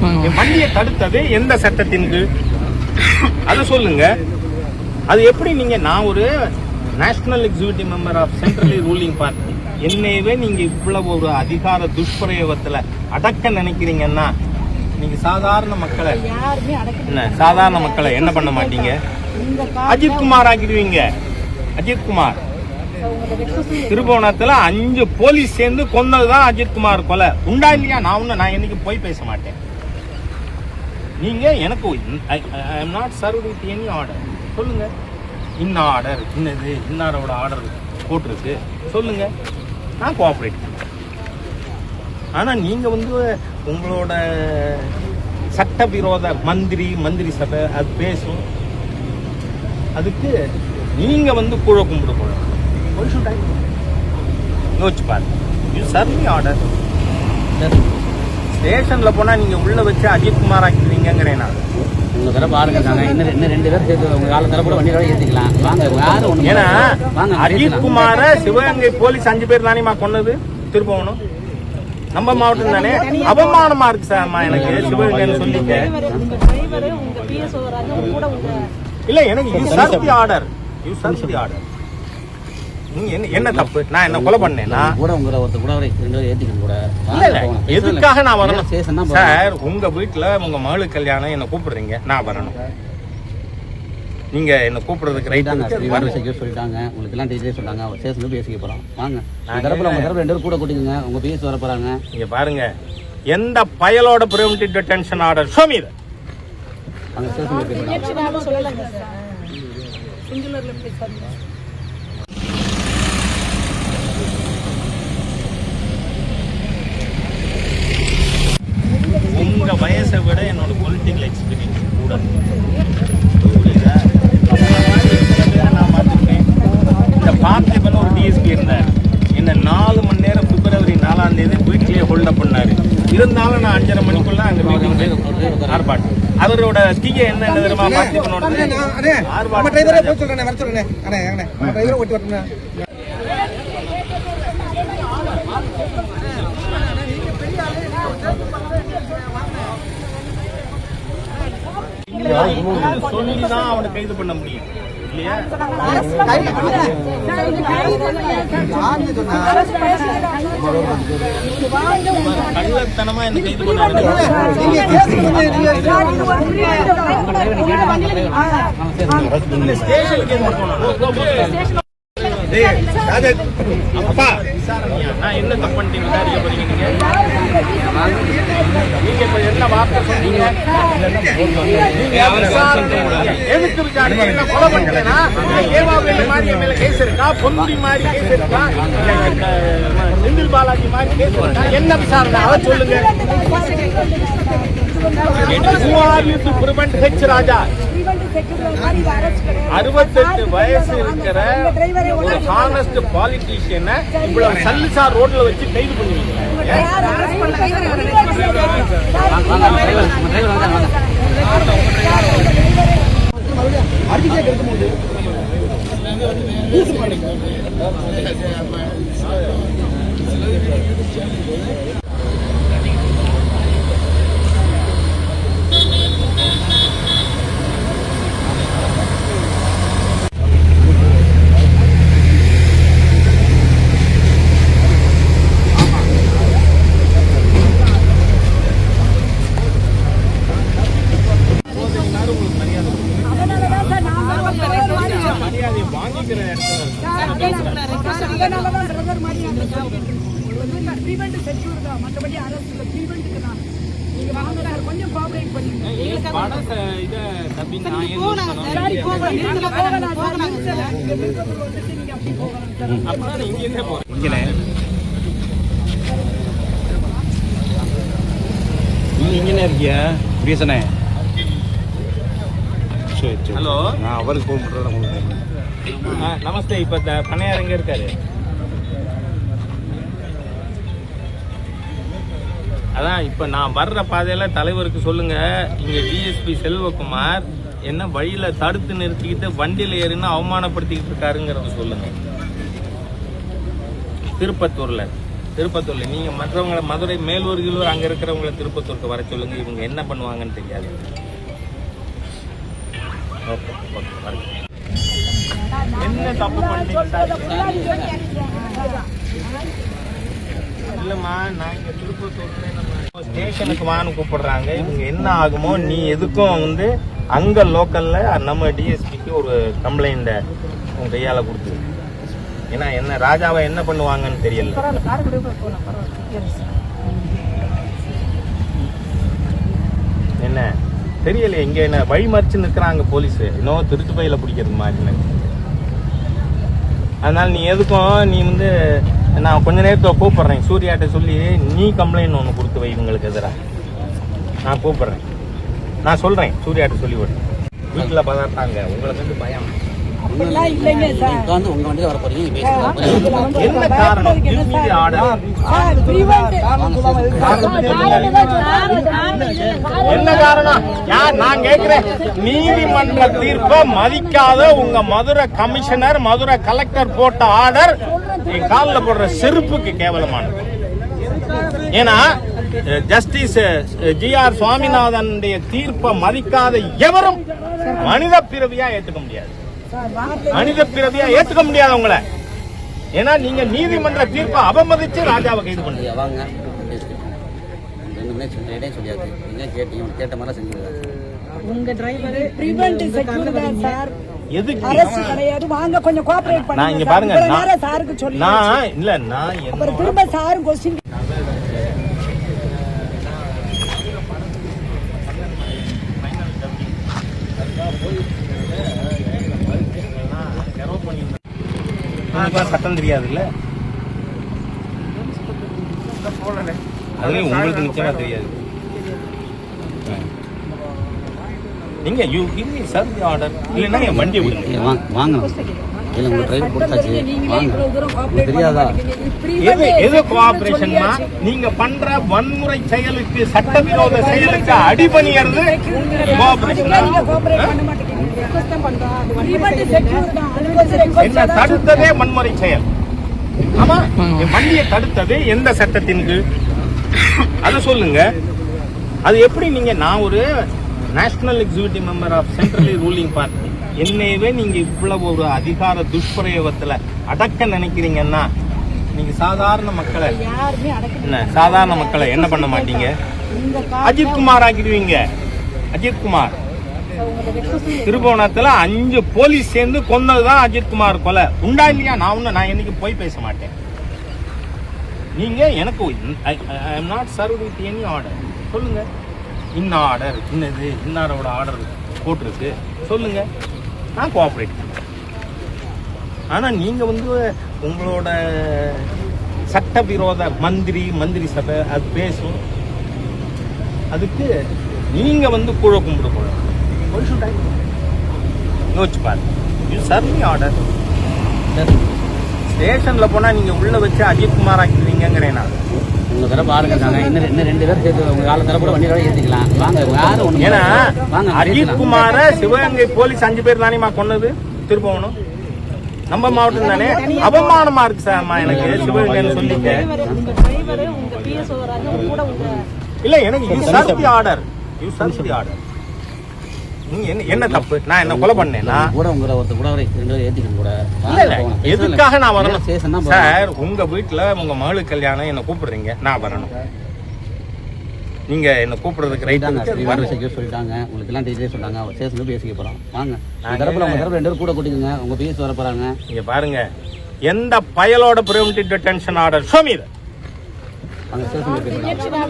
வண்டியை தடுத்தது எந்த சட்டத்தின் கீழ்? அதை சொல்லுங்க. அது எப்படி நீங்க நான் ஒரு national executive member of centrally ruling party என்னையவே நீங்க இவ்வளவு ஒரு அதிகார துஷ்பிரயோகத்துல அடக்க நினைக்கிறீங்கன்னா நீங்க சாதாரண மக்களை என்ன சாதாரண மக்களை என்ன பண்ண மாட்டீங்க? அஜித் குமார் ஆக்கிடுவீங்க. அஜித் குமார். திருபுவனத்துல அஞ்சு போலீஸ் சேர்ந்து கொன்னதுதான் அஜித் குமார் கொலை. உண்டா இல்லையா? நான் ஒண்ணு நான் என்னைக்கு போய் பேச மாட்டேன். நீங்கள் எனக்கு I am not serve with any order சொல்லுங்கள் இன்ன ஆர்டர் இன்னது இன்னாரோட ஆர்டர் போட்டிருக்கு. சொல்லுங்கள் நான் கோஆப்ரேட் பண்ணுறேன் ஆனால் நீங்கள் வந்து உங்களோட சட்டவிரோத மந்திரி மந்திரி சபை அது பேசும். அதுக்கு நீங்கள் வந்து கூழ கும்பிட போகணும். யோசிச்சு பாருங்க. யூ சர்வி ஆர்டர் ஸ்டேஷன்ல போனா நீங்க உள்ள வச்சு அஜித் குமார் ஆக்கிடுவீங்கிறேன் நான். உங்க ஆளுங்க இருக்காங்க இன்னும் இன்னும் ரெண்டு பேர் சேர்த்து உங்க ஆளு தரப்பு வண்டியோட ஏத்திக்கலாம். வாங்க யாரும் ஒண்ணு ஏன்னா வாங்க அஜித். குமார சிவகங்கை போலீஸ் அஞ்சு பேர் தானேமா கொன்னது? திருப்பவனம் நம்ம மாவட்டம் தானே? அவமானமா இருக்கு சார் அம்மா எனக்கு சிவகங்கைன்னு சொல்லிட்டு. உங்க டிரைவர் உங்க பிஎஸ் ஓவராஜ் கூட உங்க இல்ல எனக்கு you serve the order you serve the order என்ன என்ன தப்பு? நான் என்ன கொலை பண்ணேனா? கூட உங்களை ஒருத்தர் கூட அவரை ரெண்டு ஏத்திக்கணும் கூட. இல்ல எதுக்காக நான் வரணும்? சார் உங்க வீட்டுல உங்க மகளுக்கு கல்யாணம் என்ன கூப்பிடுறீங்க. நான் வரணும். நீங்க என்ன கூப்பிடுறதுக்கு ரைட் சொல்லிட்டாங்க உங்களுக்கு எல்லாம் டீச்சர் சொல்லிட்டாங்க. ஸ்டேஷன்ல பேசிக்க போறோம். வாங்க. உங்க தரப்புல உங்க தரப்பு ரெண்டு பேரும் கூட கூட்டிக்கோங்க. உங்க பிஎஸ் வர போறாங்க. நீங்க பாருங்க. எந்த பயலோட preventive detention order show me அங்க ஸ்டேஷன்ல பேசலாம் ரியாக்ஷன் உங்க வயசை விட என்னோட பொலிட்டிக்கல் எக்ஸ்பீரியன்ஸ் கூட நான் பார்த்திருக்கேன். இந்த பார்த்திபன் ஒரு டிஎஸ்பி இருந்தார். என்ன நாலு மணி நேரம் பிப்ரவரி நாலாம் தேதி வீட்லயே ஹோல்டப் பண்ணாரு. இருந்தாலும் நான் அஞ்சரை மணிக்குள்ள அங்க மீட்டிங் ஆர்ப்பாட்டம். அவரோட தீய என்ன தெரியுமா? பார்த்திபனோட டிரைவரே போய் சொல்றேன் வர சொல்றேன் அண்ணே அண்ணே நம்ம டிரைவரை ஓட்டி வரணும் சொல்லிதான் அவனை கைது பண்ண முடியும் கள்ளத்தனமா என்ன கைது பண்ண ஸ்டேஷனுக்கு போகணும் அப்பா. நான் என்ன தப்பு பண்ணிட்டீங்க? விசாரிக்க போறீங்க நீங்க? நீங்க இப்ப என்ன வார்த்தை சொன்னீங்க? எதுக்கு விசாரணை என்ன கொலை பண்ணிட்டேனா ஏவாவேலு மாதிரி மேல கேஸ் இருக்கா? பொன்முடி மாதிரி கேஸ் இருக்கா? செந்தில் பாலாஜி மாதிரி கேஸ் இருக்கா? என்ன விசாரணை? அதை சொல்லுங்க. Who are you to prevent H. ராஜா. அறுபத்தெட்டு வயசு இருக்கிற ஒரு ஹானஸ்ட் பாலிட்டிஷியனை இவ்வளவு சல்லிசா ரோட்ல வச்சு கைது பண்ணுவீங்க வாங்க வாங்க டிரைவர் உங்க டிரைவர் வந்தாங்க வாங்க இத நான் இங்க இருந்தே இங்கே இருக்கியா சரி சரி ஹலோ நான் அவருக்கு ஃபோன் பண்ணுறேன் உங்களுக்கு நமஸ்தே இப்ப த- பண்ணையார் எங்க இருக்காரு? அதான் இப்ப நான் வர்ற பாதையில தலைவருக்கு சொல்லுங்க. இங்க டிஎஸ்பி செல்வகுமார் என்ன வழியில தடுத்து நிறுத்திக்கிட்டு வண்டியில ஏறின்னு அவமானப்படுத்திக்கிட்டு இருக்காருங்கிறத சொல்லுங்க. திருப்பத்தூர்ல. திருப்பத்தூர்ல. நீங்க மற்றவங்களை மதுரை மேலூர் கீழூர் அங்க இருக்கிறவங்களை திருப்பத்தூருக்கு வர சொல்லுங்க. இவங்க என்ன பண்ணுவாங்கன்னு தெரியாது. ஓகே ஓகே வரேன். என்ன தப்பு இல்லம்மா நான் இங்க திருப்பத்தூர்ல நம்ம ஸ்டேஷனுக்கு வான்னு கூப்பிடுறாங்க. இவங்க என்ன ஆகுமோ நீ எதுக்கும் வந்து அங்க லோக்கல்ல நம்ம டிஎஸ்பிக்கு ஒரு கம்ப்ளைண்ட உங்க கையால கொடுத்து. ஏன்னா என்ன ராஜாவை என்ன பண்ணுவாங்கன்னு தெரியல. என்ன? தெரியல இங்க என்ன வழி மறிச்சு நிற்கிறாங்க போலீஸ். இன்னும் திருட்டு பிடிக்கிறது மாதிரி நினைச்சு. அதனால் நீ எதுக்கும் நீ வந்து நான் கொஞ்ச நேரத்தில் கூப்பிட்றேன். சூர்யாட்ட சொல்லி நீ கம்ப்ளைண்ட் ஒன்று கொடுத்து வை இவங்களுக்கு எதிராக நான் கூப்பிட்றேன். நான் சொல்கிறேன் சூர்யாட்ட சொல்லி விடுறேன் வீட்டில் பதாட்டாங்க உங்களுக்கு வந்து பயம். அப்படிலாம் இல்லைங்க சார். நீங்க வந்து உங்க வண்டியில வர போறீங்க நீங்க பேசுங்க என்ன காரணம். சார். என்ன காரணம்? யார் நான் கேக்குறேன் நீதிமன்ற தீர்ப்பை மதிக்காத உங்க மதுரை கமிஷனர் மதுரை கலெக்டர் போட்ட ஆர்டர் என் காலில் போடுற செருப்புக்கு கேவலமானது. ஏன்னா ஜஸ்டிஸ் ஜி ஆர் சுவாமிநாதனுடைய தீர்ப்பை மதிக்காத எவரும் மனித பிறவியா ஏத்துக்க முடியாது. மனித பிறவியா ஏத்துக்க முடியாது உங்களை ஏன்னா நீங்க நீதிமன்ற தீர்ப்பை அவமதிச்சு ராஜாவை கைது பண்ணுங்க. வாங்க. கேட்ட மாதிரி செஞ்சுருக்காங்க உங்க டிரைவர் prevent secure தான் சார் எதுக்கு? அரசு கிடையாது வாங்க கொஞ்சம் கோஆபரேட் நான் இங்க பண்ணுங்க பாருங்க சார். இவ்வளவு நேரம் நான்- சாருக்கு சொல்லி நான் இல்ல நான் அப்புறம் என்ன திரும்ப சாரும் கொஸ்டின் உங்களுக்குலாம் சட்டம் தெரியாதுல்ல? அதுலயும் உங்களுக்கு நிச்சயமா தெரியாது. நீங்க you give me serve the order இல்லைன்னா என் வண்டியை விடுங்க. வாங்க வாங்க. இல்ல உங்க டிரைவர் கொடுத்தாச்சு. வாங்க. உங்களுக்கு தெரியாதா? எது எது கோஆபரேஷன்னா நீங்க பண்ற வன்முறை செயலுக்கு சட்டவிரோத செயலுக்கு அடிபணியறது கோஆபரேஷன் நீங்க கோஆபரேட் பண்ண மாட்டேங்கிறீங்க என்ன. தடுத்ததே வன்முறை செயல். ஆமா? வண்டியை தடுத்தது எந்த சட்டத்தின் கீழ்? அதை சொல்லுங்க. அது எப்படி நீங்க நான் ஒரு national executive member of centrally ruling party என்னையவே நீங்க இவ்வளவு ஒரு அதிகார துஷ்பிரயோகத்துல அடக்க நினைக்கிறீங்கன்னா நீங்க சாதாரண மக்களை என்ன சாதாரண மக்களை என்ன பண்ண மாட்டீங்க? அஜித் குமார் ஆக்கிடுவீங்க. அஜித் குமார். திருபுவனத்துல அஞ்சு போலீஸ் சேர்ந்து கொன்னதுதான் அஜித் குமார் கொலை. உண்டா இல்லையா? நான் ஒண்ணு நான் என்னைக்கு போய் பேச மாட்டேன். நீங்க எனக்கு I am not serve with any order சொல்லுங்க. இன்ன ஆர்டர் இன்னது இன்னாரோட ஆர்டர் போட்டிருக்கு. சொல்லுங்க. நான் கோஆப்ரேட் பண்ணுறேன் ஆனால் நீங்கள் வந்து உங்களோட சட்டவிரோத மந்திரி மந்திரி சபை அது பேசும். அதுக்கு நீங்கள் வந்து கூழ கும்பிட போறோம் யோசிச்சு பாருங்க யூ சர்வ் ஆர்டர் சரி ஸ்டேஷன்ல போனா நீங்க உள்ள வச்சு அஜித் குமார் ஆக்கிடுவீங்கிறேன் நான். உங்க தரப்பு ஆளுங்க இருக்காங்க இன்னும் இன்னும் ரெண்டு பேர் சேர்த்து உங்க கால தரப்பு கூட வண்டியோட ஏத்திக்கலாம். வாங்க யாரும் ஒண்ணு ஏன்னா வாங்க அஜித் பேசலாம். குமார. சிவகங்கை போலீஸ் அஞ்சு பேர் தானேமா கொன்னது? திருப்பவனும் நம்ம மாவட்டம் தானே? அவமானமா இருக்கு சார் அம்மா எனக்கு சிவகங்கைன்னு சொல்லிட்டு உங்க டிரைவர் உங்க பிஎஸ்ஓ கூட உங்க இல்ல எனக்கு you serve the order you serve the order என்ன என்ன தப்பு? நான் என்ன கொலை பண்ணேனா? கூட உங்களை ஒருத்தர் கூட ஏத்திக்கணும் கூட. இல்ல எதுக்காக நான் வரணும்? சார் உங்க வீட்டுல உங்க கல்யாணம் என்ன கூப்பிடுறீங்க. நான் வரணும். நீங்க என்ன கூப்பிடுறதுக்கு ரைட்டாங்க சொல்லிட்டாங்க உங்களுக்கு எல்லாம் டீட்டெயில் சொன்னாங்க ஸ்டேஷன்ல பேசிக்க போறோம். வாங்க. தரப்புல உங்க தரப்பு ரெண்டு பேரும் கூட கூட்டிக்கோங்க. உங்க பிஎஸ் வர போறாங்க. இங்க பாருங்க. எந்த பயலோட preventive detention order show me அங்க ஸ்டேஷன்ல பேசலாம்.